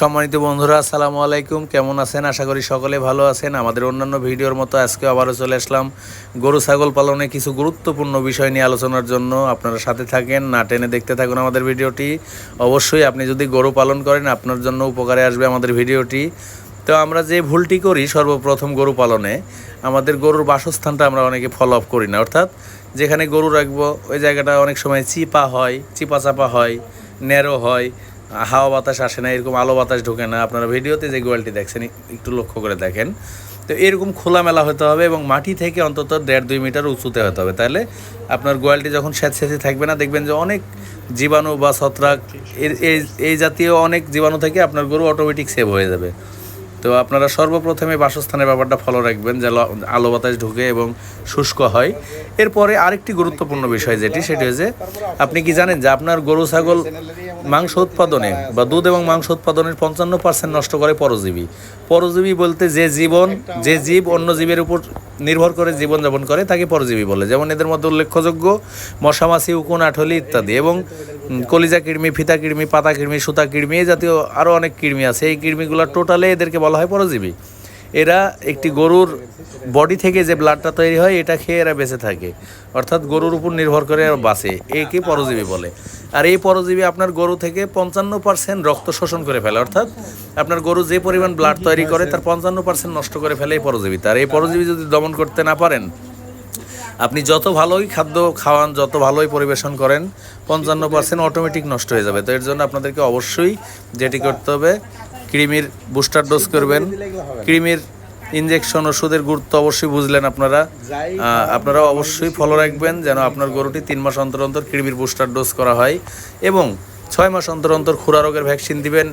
সম্মানিত বন্ধুরা, আসসালামু আলাইকুম। কেমন আছেন? আশা করি সকলে ভালো আছেন। আমাদের অন্যান্য ভিডিওর মতো আজকে আবারও চলে আসলাম। গরু, ছাগল পালনে কিছু গুরুত্বপূর্ণ বিষয় নিয়ে আলোচনার জন্য আপনারা সাথে থাকেন, না টেনে দেখতে থাকুন আমাদের ভিডিওটি। অবশ্যই আপনি যদি গরু পালন করেন, আপনার জন্য উপকারে আসবে আমাদের ভিডিওটি। তো আমরা যে ভুলটি করি, সর্বপ্রথম গরু পালনে, আমাদের গরুর বাসস্থানটা আমরা অনেকে ফলো আপ করি না। অর্থাৎ যেখানে গরু রাখব, ওই জায়গাটা অনেক সময় চিপা হয় চিপা চাপা হয়, ন্যারো হয়। হাওয়া বাতাস আসে না, এরকম আলো বাতাস ঢোকে না। আপনারা ভিডিওতে যে গোয়ালটি দেখছেন একটু লক্ষ্য করে দেখেন। তো এরকম খোলামেলা হতে হবে এবং মাটি থেকে অন্তত দেড় দুই মিটার উঁচুতে হতে হবে। তাহলে আপনার গোয়ালটি যখন স্যাঁতস্যাঁতে থাকবে না, দেখবেন যে অনেক জীবাণু বা ছত্রাক এই এই জাতীয় অনেক জীবাণু থেকে আপনার গরু অটোমেটিক সেভ হয়ে যাবে। তো আপনারা সর্বপ্রথমে বাসস্থানের ব্যাপারটা ফলো রাখবেন, যে আলো বাতাস ঢুকে এবং শুষ্ক হয়। এরপরে আরেকটি গুরুত্বপূর্ণ বিষয় যেটি, সেটি হচ্ছে, আপনি কি জানেন যে আপনার গরু, ছাগল মাংস উৎপাদনে বা দুধ এবং মাংস উৎপাদনের পঞ্চান্ন পার্সেন্ট নষ্ট করে পরজীবী। পরজীবী বলতে যে জীবন, যে জীব অন্য জীবের উপর নির্ভর করে জীবনযাপন করে, তাকে পরজীবী বলে। যেমন এদের মধ্যে উল্লেখযোগ্য মশামাছি, উকুন, আঠলি ইত্যাদি এবং কলিজা কৃমি, ফিতা কৃমি, পাতা কৃমি, সুতা কৃমি এই জাতীয় আরও অনেক কৃমি আছে। এই কৃমিগুলো টোটালে এদেরকে বলা হয় পরজীবী। এরা একটি গরুর বডি থেকে যে ব্লাডটা তৈরি হয়, এটা খেয়ে এরা বেঁচে থাকে। অর্থাৎ গরুর উপর নির্ভর করে এরা বাঁচে। একে পরজীবী বলে। আর এই পরজীবী আপনার গরু থেকে পঞ্চান্ন পার্সেন্ট রক্ত শোষণ করে ফেলে। অর্থাৎ আপনার গরু যে পরিমাণ ব্লাড তৈরি করে, তার পঞ্চান্ন পার্সেন্ট নষ্ট করে ফেলে এই পরজীবী। তার এই পরজীবী যদি দমন করতে না পারেন, আপনি যত ভালোই খাদ্য খাওয়ান, যত ভালোই পরিবেশন করেন, পঞ্চান্ন পার্সেন্ট অটোমেটিক নষ্ট হয়ে যাবে। তো এর জন্য আপনাদেরকে অবশ্যই যেটি করতে হবে কৃমির বুস্টার ডোজ করবেন। কৃমির ইঞ্জেকশন ওষুধের গুরুত্ব অবশ্যই বুঝলেন আপনারা। আপনারা অবশ্যই ফলো রাখবেন যেন আপনার গরুটি তিন মাস অন্তর অন্তর কৃমির বুস্টার ডোজ করা হয় এবং ছয় মাস অন্তর অন্তর খুরা রোগের ভ্যাকসিন দিবেন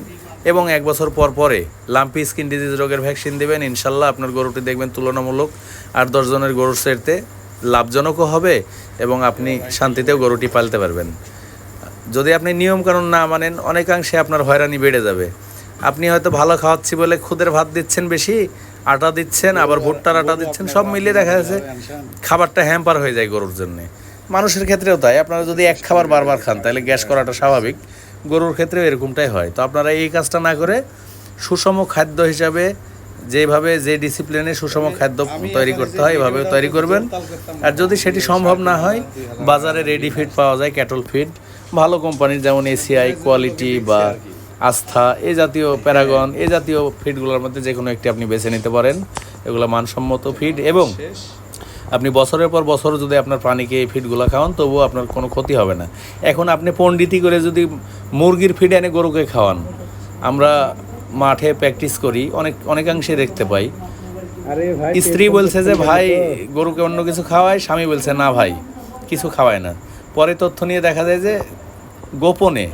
এবং এক বছর পর পরে লাম্পি স্কিন ডিজিজ রোগের ভ্যাকসিন দেবেন। ইনশাল্লাহ আপনার গরুটি দেখবেন তুলনামূলক আট দশজনের গরুর সেরতে লাভজনকও হবে এবং আপনি শান্তিতেও গরুটি পালতে পারবেন। যদি আপনি নিয়মকানুন না মানেন, অনেকাংশে আপনার হয়রানি বেড়ে যাবে। আপনি হয়তো ভালো খাওয়াচ্ছি বলে খুদের ভাত দিচ্ছেন বেশি আটা দিচ্ছেন আবার ভুট্টার আটা দিচ্ছেন সব মিলিয়ে দেখা যাচ্ছে খাবারটা হ্যাম্পার হয়ে যায় গরুর জন্য। মানুষের ক্ষেত্রেও তাই আপনারা যদি এক খাবার বারবার খান তাহলে গ্যাস করাটা স্বাভাবিক। গরুর ক্ষেত্রেও এরকমটাই হয়। তো আপনারা এই কাজটা না করে সুষম খাদ্য হিসাবে যেভাবে যে ডিসিপ্লিনে সুষম খাদ্য তৈরি করতে হয় এভাবে তৈরি করবেন। আর যদি সেটি সম্ভব না হয় বাজারে রেডি ফিড পাওয়া যায় ক্যাটল ফিড ভালো কোম্পানির যেমন এসিআই কোয়ালিটি বা আস্থা এ জাতীয় প্যারাগন এ জাতীয় ফিডগুলোর মধ্যে যে কোনো একটি আপনি বেছে নিতে পারেন। এগুলো মানসম্মত ফিড এবং আপনি বছরের পর বছর যদি আপনার প্রাণীকে এই ফিডগুলো খাওয়ান তবুও আপনার কোনো ক্ষতি হবে না। এখন আপনি পণ্ডিতি করে যদি মুরগির ফিড এনে গরুকে খাওয়ান আমরা মাঠে প্র্যাকটিস করি অনেক অনেকাংশে দেখতে পাই। আরে স্ত্রী বলছে যে ভাই গরুকে অন্য কিছু খাওয়ায় স্বামী বলছে না ভাই কিছু খাওয়ায় না। পরে তথ্য নিয়ে দেখা যায় যে গোপনে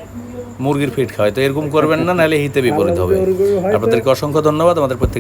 মুরগির ফিট খাওয়ায়। তো এরকম করবেন না নাহলে হিতে বিপরীত হবে। আপনাদেরকে অসংখ্য ধন্যবাদ। আমাদের প্রত্যেক